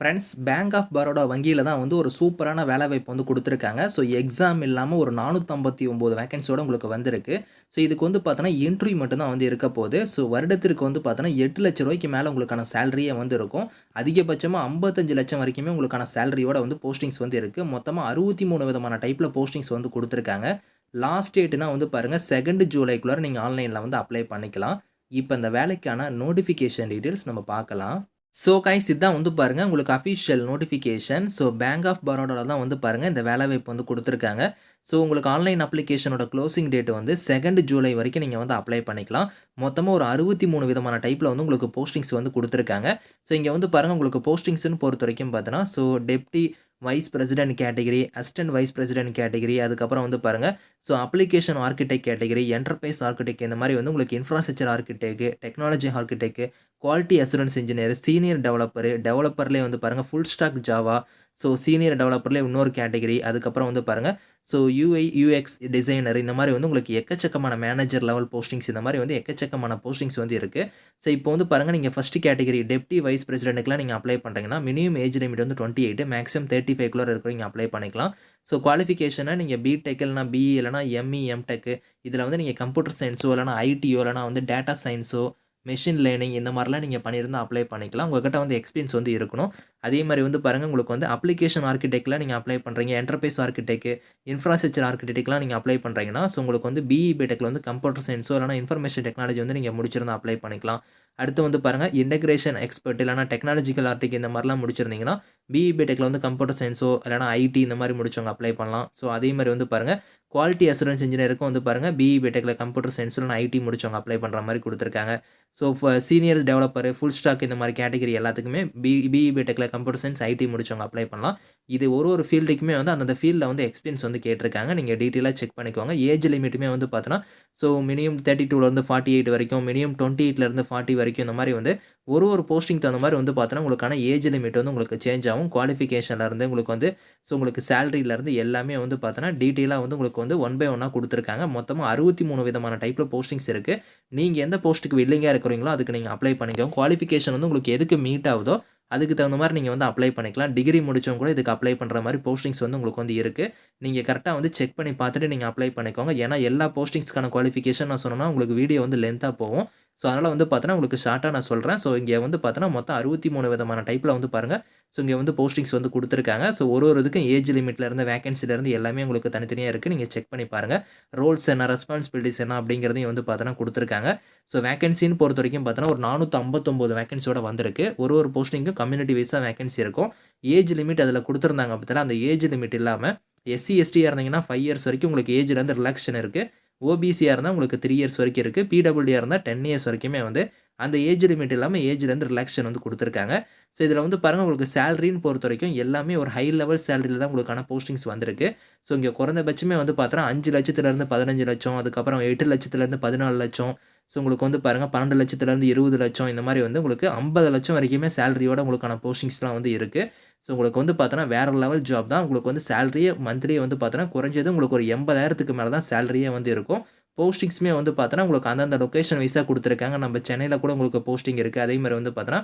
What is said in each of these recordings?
Friends bank of Baroda வங்கியில தான் வந்து ஒரு சூப்பரான வேலைவாய்ப்பு வந்து கொடுத்துருக்காங்க ஸோ எக்ஸாம் இல்லாமல் ஒரு 459 வேக்கன்ஸியோட உங்களுக்கு வந்திருக்கு. ஸோ இதுக்கு வந்து பார்த்தோன்னா, இன்டர்வியூ மட்டும்தான் வந்து இருக்க போகுது ஸோ வருடத்திற்கு வந்து பார்த்தோன்னா, எட்டு லட்ச ரூபாய்க்கு மேலே உங்களுக்கான சேலரியே வந்து இருக்கும். அதிகபட்சமாக ஐம்பத்தஞ்சு லட்சம் வரைக்குமே உங்களுக்கான சேலரியோட வந்து போஸ்டிங்ஸ் வந்து இருக்குது மொத்தமாக அறுபத்தி மூணு விதமான டைப்பில் போஸ்டிங்ஸ் வந்து கொடுத்துருக்காங்க லாஸ்ட் டேட்னா வந்து பாருங்கள் செகண்ட் ஜூலைக்குள்ளார நீங்கள் ஆன்லைனில் வந்து அப்ளை பண்ணிக்கலாம். இப்போ இந்த வேலைக்கான நோட்டிஃபிகேஷன் டீட்டெயில்ஸ் நம்ம பார்க்கலாம். ஸோ கைஸ் இதான் வந்து பாருங்கள் உங்களுக்கு official notification. So bank of பரோடாவில் தான் வந்து பாருங்கள் இந்த வேலைவாய்ப்பு வந்து கொடுத்துருக்காங்க ஸோ உங்களுக்கு ஆன்லைன் அப்ளிகேஷனோட க்ளோசிங் டேட் வந்து செகண்ட் ஜூலை வரைக்கும் நீங்கள் வந்து அப்ளை பண்ணிக்கலாம். மொத்தமாக ஒரு 63 விதமான டைப்பில் வந்து உங்களுக்கு போஸ்டிங்ஸ் வந்து கொடுத்துருக்காங்க ஸோ இங்கே வந்து பாருங்கள் உங்களுக்கு போஸ்டிங்ஸுன்னு பொறுத்த வரைக்கும் பார்த்தோன்னா, so deputy vice president category, assistant vice president category, அதுக்கப்புறம் வந்து பாருங்க, so application architect category, enterprise architect இந்த மாதிரி வந்து உங்களுக்கு infrastructure architect technology architect quality assurance engineer, senior developer, டெவலப்பர்லேயே வந்து பாருங்கள் full stack Java, so senior டெவலப்பர்லேயே இன்னொரு கேட்டகரி, அதுக்கப்புறம் வந்து பாருங்கள் ஸோ யூஐ, யூஎக்ஸ் டிசைனர் இந்த மாதிரி வந்து உங்களுக்கு எக்கச்சக்கமான மேனேஜர் லெவல் போஸ்டிங்ஸ் இந்த மாதிரி வந்து எக்கச்சக்கமான போஸ்டிங்ஸ் வந்து இருக்குது ஸோ இப்போ வந்து பாருங்க நீங்கள் ஃபஸ்ட்டு கேட்டகரி டெப்டி வைஸ் பிரசிடென்ட்டுக்குலாம் நீங்கள் அப்ளை பண்ணுறீங்கன்னா மினிமம் ஏஜ் லிமிட் வந்து 28 மேக்ஸிமம் 35 குள்ளார இருக்கிறவங்க அப்ளை பண்ணிக்கலாம். ஸோ குவாலிஃபிகேஷனா நீங்கள் பிடெக் இல்லைனா பிஇ இல்லைனா எம்இ, எம்டெக் இதில் வந்து நீங்கள் கம்ப்யூட்டர் சயின்ஸோ இல்லைனா ஐடியோ இல்லைனா வந்து டேட்டா சயின்ஸோ மெஷின் லேர்னிங் இந்த மாதிரிலாம் நீங்கள் பண்ணியிருந்தால் அப்ளை பண்ணிக்கலாம். உங்கள்கிட்ட வந்து எக்ஸ்பீரியன்ஸ் வந்து இருக்கணும். அதே மாதிரி வந்து பாருங்கள் உங்களுக்கு வந்து அப்ளிகேஷன் ஆர்க்கிடெக்ட்ல நீங்கள் அப்ளை பண்ணுறீங்க என்டர்பிரைஸ் ஆர்க்கிடெக்ட், இன்ஃப்ராஸ்ட்ரக்சர் ஆர்க்கிடெக்ட்லாம் நீங்கள் அப்ளை பண்ணுறீங்கன்னா ஸோ உங்களுக்கு வந்து பிஇ, பிடெக்ல வந்து கம்ப்யூட்டர் சயின்ஸோ இல்லைனா இன்ஃபர்மேஷன் டெக்னாலஜி வந்து நீங்கள் முடிச்சிருந்தா அப்ளை பண்ணிக்கலாம். அடுத்து வந்து பாருங்க இன்டெகிரேஷன் எக்ஸ்பர்ட் இல்லைனா டெக்னாலஜிக்கல் ஆர்டிக் இந்த மாதிரிலாம் முடிச்சிருந்தீங்கன்னா, பிஇ, பிடெக்ல வந்து கம்ப்யூட்டர் சயின்ஸோ இல்லைனா ஐடி இந்த மாதிரி முடிச்சவங்க அப்ளை பண்ணலாம். ஸோ அதே மாதிரி வந்து பாருங்க குவாலிட்டி அசூரன்ஸ் இன்ஜினியருக்கும் வந்து பாருங்க பிஇ, பிடெக்ல கம்ப்யூட்டர் சயன்ஸ் இல்லனா ஐடி முடிச்சவங்க அப்ளை பண்ணுற மாதிரி கொடுத்துருக்காங்க so senior developer, full stack இந்த மாதிரி கேட்டகரி எல்லாத்துக்குமே பி பிஇ, பிடெக்ல கம்ப்யூட்டர் சயின்ஸ் ஐடி முடிச்சவங்க அப்ளை பண்ணலாம். இது ஒரு ஒரு ஃபீல்டுக்குமே வந்து அந்தந்த ஃபீல்டில் வந்து எக்ஸ்பீரியன்ஸ் வந்து கேட்டிருக்காங்க. நீங்கள் டீட்டெயிலாக செக் பண்ணிக்கோங்க. ஏஜ் லிமிட்டுமே வந்து பார்த்தோன்னா, ஸோ மினிமம் 32லருந்து 48 வரைக்கும், மினிமம் 28லருந்து 40 வரைக்கும் இந்த மாதிரி வந்து ஒரு ஒரு போஸ்டிங் தகுந்த மாதிரி வந்து பார்த்தோன்னா, உங்களுக்கான ஏஜ் லிமிட் வந்து உங்களுக்கு சேஞ்ச் ஆகும். குவாலிஃபிகேஷன்லேருந்து உங்களுக்கு வந்து ஸோ உங்களுக்கு சேலரியிலேருந்து எல்லாமே வந்து பார்த்தோன்னா, டீட்டெயிலாக வந்து உங்களுக்கு வந்து ஒன் பை ஒன்னாக கொடுத்துருக்காங்க மொத்தமாக அறுபத்தி மூணு விதமான டைப்பில் போஸ்டிங்ஸ் இருக்குது நீங்கள் எந்த போஸ்ட்டுக்கு வில்லிங்காக இருக்கிறீங்களோ அதுக்கு நீங்கள் அப்ளை பண்ணிக்கோங்க. குவாலிஃபிகேஷன் வந்து உங்களுக்கு எதுக்கு மீட் ஆகுதோ, அதுக்கு தகுந்த மாதிரி நீங்கள் வந்து அப்ளை பண்ணிக்கலாம். டிகிரி முடித்தவங்க கூட இதுக்கு அப்ளை பண்ணுற மாதிரி போஸ்டிங்ஸ் வந்து உங்களுக்கு வந்து இருக்கு. நீங்கள் கரெக்டாக வந்து செக் பண்ணி பார்த்துட்டு நீங்கள் அப்ளை பண்ணிக்கோங்க. ஏன்னா எல்லா போஸ்டிங்ஸ்க்கான குவாலிஃபிகேஷன் நான் சொன்னேன்னா, உங்களுக்கு வீடியோ வந்து லென்த்தாக போகும். ஸோ அதனால் வந்து பார்த்தோன்னா, உங்களுக்கு ஷார்ட்டாக நான் சொல்கிறேன் ஸோ இங்கே வந்து பார்த்தோன்னா, மொத்தம் 63 விதமான டைப்பில் வந்து பாருங்க, ஸோ இங்கே வந்து போஸ்டிங்ஸ் வந்து கொடுத்துருக்காங்க. ஸோ ஒரு ஒரு இதுக்கும் ஏஜ் லிமிட்லேருந்து வேகன்சிலேருந்து எல்லாமே உங்களுக்கு தனித்தனியாக இருக்குது நீங்கள் செக் பண்ணி பாருங்கள் ரோல்ஸ் என்ன, ரெஸ்பான்சிபிலிட்டிஸ் என்ன அப்படிங்கிறதையும் வந்து பார்த்தோன்னா கொடுத்துருக்காங்க. ஸோ வேகன்ஸின்னு பொறுத்த வரைக்கும் பார்த்தோன்னா, ஒரு 459 வேகன்சியோட வந்திருக்கு. ஒரு ஒரு போஸ்டிங்க்கும் கம்யூனிட்டி வைஸாக வேகன்சி இருக்கும். ஏஜ் லிமிட் அதில் கொடுத்துருந்தாங்க பார்த்தீங்கன்னா அந்த ஏஜ் லிமிட் இல்லாமல் எஸ்சி, எஸ்டியாக இருந்தீங்கன்னா ஃபைவ் இயர்ஸ் வரைக்கும் உங்களுக்கு ஏஜ்லேருந்து ரிலாக்ஷன் இருக்குது ஓபிசியாக இருந்தால் உங்களுக்கு த்ரீ இயர்ஸ் வரைக்கும் இருக்குது பிடபிள்யூ இருந்தால் டென் இயர்ஸ் வரைக்குமே வந்து அந்த ஏஜ் லிமிட் இல்லாமல் ஏஜ்லேருந்து ரிலாக்சேஷன் வந்து கொடுத்துருக்காங்க. ஸோ இதில் வந்து பாருங்கள் உங்களுக்கு சேலரின்னு பொறுத்தவரைக்கும் எல்லாமே ஒரு ஹை லெவல் சேலரியில் தான் உங்களுக்கான போஸ்டிங்ஸ் வந்திருக்கு. ஸோ இங்கே குறைந்தபட்சமே வந்து பார்த்தோன்னா, 5,00,000லருந்து 15,00,000 அதுக்கப்புறம் 8,00,000லருந்து 14,00,000 ஸோ உங்களுக்கு வந்து பாருங்க 12,00,000லருந்து 20,00,000 இந்த மாதிரி வந்து உங்களுக்கு ஐம்பது லட்சம் வரைக்குமே சேலரியோட உங்களுக்கான போஸ்டிங்ஸ்லாம் வந்து இருக்குது ஸோ உங்களுக்கு வந்து பார்த்தோன்னா, வேற லெவல் ஜாப் தான். உங்களுக்கு வந்து சேலரியே மந்த்லி வந்து பார்த்தோன்னா, குறைஞ்சது உங்களுக்கு ஒரு எண்பதாயிரத்துக்கு மேலே தான் சேலரியே வந்து இருக்கும். போஸ்டிங்ஸுமே வந்து பார்த்தோன்னா, உங்களுக்கு அந்தந்த லொக்கேஷன் வைஸாக கொடுத்துருக்காங்க நம்ம சென்னையில் கூட உங்களுக்கு போஸ்டிங் இருக்குது அதே மாதிரி வந்து பார்த்தோன்னா,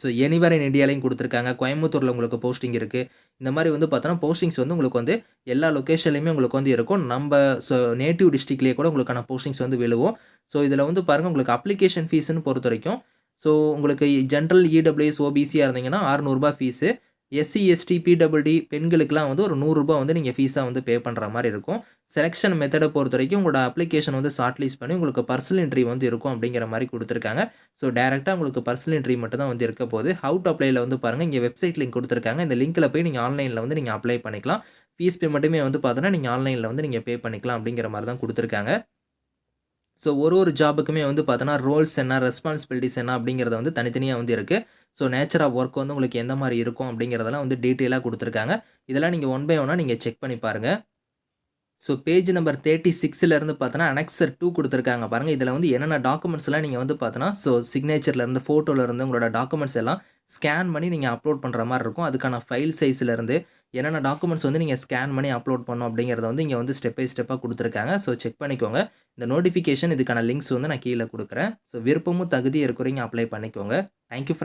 ஸோ எனிவேர் இன் இந்தியாலையும் கொடுத்துருக்காங்க கோயம்புத்தூரில் உங்களுக்கு போஸ்டிங் இருக்குது இந்த மாதிரி வந்து பார்த்தோன்னா, போஸ்டிங்ஸ் வந்து உங்களுக்கு வந்து எல்லா லொக்கேஷன்லையுமே உங்களுக்கு வந்து இருக்கும். நம்ம ஸோ நேட்டிவ் டிஸ்ட்ரிக்ட்லேயே கூட உங்களுக்கான போஸ்டிங்ஸ் வந்து விழுவும். ஸோ இதில் வந்து பாருங்கள் உங்களுக்கு அப்ளிகேஷன் ஃபீஸ்ன்னு பொறுத்தவரைக்கும், ஸோ உங்களுக்கு ஜென்ரல் இடபிள்யூஎஸ், ஓபிசியாக இருந்தீங்கன்னா ரூ. 600 ஃபீஸு. எஸ்சி, எஸ்டி, பிடபிள்டி பெண்களுக்குலாம் வந்து ஒரு நூறுரூபா வந்து நீங்கள் ஃபீஸாக வந்து பே பண்ணுற மாதிரி இருக்கும். செலக்ஷன் பொறுத்த வரைக்கும் உங்களோட அப்ளிகேஷன் வந்து ஷார்ட் லிஸ்ட் பண்ணி உங்களுக்கு பர்சனல் இன்டர்வியூ வந்து இருக்கும் அப்படிங்கிற மாதிரி கொடுத்துருக்காங்க ஸோ டேரெக்டாக உங்களுக்கு பர்சனல் இன்ட்ரி மட்டும் தான் வந்து இருக்க போது. ஹவு டு அப்ளைல வந்து பாருங்க, இங்கே வெப்சைட் லிங்க் கொடுத்துருக்காங்க இந்த லிங்கில் போய் நீங்கள் ஆன்லைனில் வந்து நீங்கள் அப்ளை பண்ணிக்கலாம். ஃபீஸ் பே மட்டுமே வந்து பார்த்தோன்னா, நீங்கள் ஆன்லைனில் வந்து நீங்கள் பே பண்ணிக்கலாம் அப்படிங்கிற மாதிரி தான் கொடுத்துருக்காங்க ஸோ ஒரு ஒரு ஜாபுக்குமே வந்து பார்த்தோன்னா, ரோல்ஸ் என்ன, ரெஸ்பான்சிபிலிட்டிஸ் என்ன அப்படிங்கிறது வந்து தனித்தனியாக வந்து இருக்குது ஸோ நேச்சர் ஆஃப் ஒர்க் வந்து உங்களுக்கு எந்த மாதிரி இருக்கும் அப்படிங்கிறதெல்லாம் வந்து டீட்டெயிலாக கொடுத்துருக்காங்க. இதெல்லாம் நீங்கள் ஒன் பை ஒன்னாக நீங்கள் செக் பண்ணி பாருங்கள் ஸோ பேஜ் நம்பர் 36லருந்து பார்த்தோன்னா, அனெக்ஸர் டூ கொடுத்துருக்காங்க. பாருங்கள் இதில் வந்து என்னென்ன டாக்குமெண்ட்ஸ்லாம் நீங்கள் வந்து பார்த்தோன்னா, ஸோ சிக்னேச்சர்லருந்து, ஃபோட்டோலருந்து உங்களோட டாக்குமெண்ட்ஸ் எல்லாம் ஸ்கேன் பண்ணி நீங்கள் அப்லோட் பண்ணுற மாதிரி இருக்கும். அதுக்கான ஃபைல் சைஸ்லேருந்து என்னென்ன டாக்குமெண்ட்ஸ் வந்து நீங்கள் ஸ்கேன் பண்ணி அப்லோட் பண்ணணும் அப்படிங்கிறத வந்து இங்கே வந்து ஸ்டெப் பை ஸ்டெப்பாக கொடுத்துருக்காங்க ஸோ செக் பண்ணிக்கோங்க. இந்த நோட்டிஃபிகேஷன் இதுக்கான லிங்க்ஸ் வந்து நான் கீழே கொடுக்குறேன் ஸோ விருப்பமும் தகுதி இருக்கிறவங்க அப்ளை பண்ணிக்கோங்க. Thank you